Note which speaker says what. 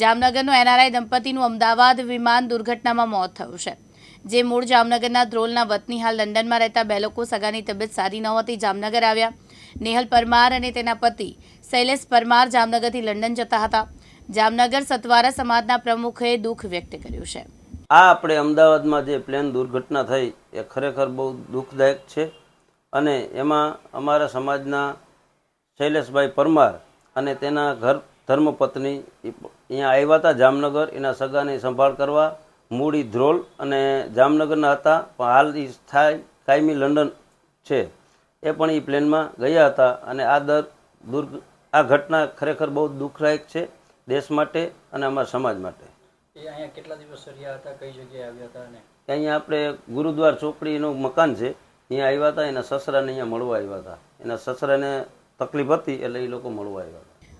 Speaker 1: જામનગરનું NRI દંપતીનું Ahmedabad વિમાન દુર્ઘટનામાં મોત થયું છે. જે મૂળ જામનગરના ધ્રોલના વતની હાલ લંડનમાં રહેતા બે લોકો સગાની તબિયત સારી નહોતી જામનગર આવ્યા. નેહલ પરમાર અને તેના પતિ શૈલેષ પરમાર જામનગરથી લંડન જતા હતા. જામનગર સતવારા સમાજના પ્રમુખે દુઃખ વ્યક્ત કર્યું છે.
Speaker 2: આ આપણે અમદાવાદમાં જે પ્લેન દુર્ઘટના થઈ, એ ખરેખર બહુ દુઃખદાયક છે. અને એમાં અમારા સમાજના શૈલેષભાઈ પરમાર અને તેના ઘર ધર્મપત્ની અહીંયા આવ્યા હતા જામનગર એના સગાની સંભાળ કરવા. મૂડી ધ્રોલ અને જામનગરના હતા પણ હાલ એ સ્થાય કાયમી લંડન છે. એ પણ એ પ્લેનમાં ગયા હતા અને આ દર દુર્ઘ આ ઘટના ખરેખર બહુ દુઃખદાયક છે દેશ માટે અને અમારા સમાજ માટે.
Speaker 3: અહીંયા કેટલા દિવસ રહ્યા હતા કઈ જગ્યાએ આવ્યા હતા અને?
Speaker 2: અહીંયા આપણે ગુરુદ્વાર ચોકડીનું મકાન છે અહીંયા આવ્યા હતા એના સસરાને અહીંયા મળવા આવ્યા હતા. એના સસરાને તકલીફ હતી એટલે એ લોકો મળવા આવ્યા હતા.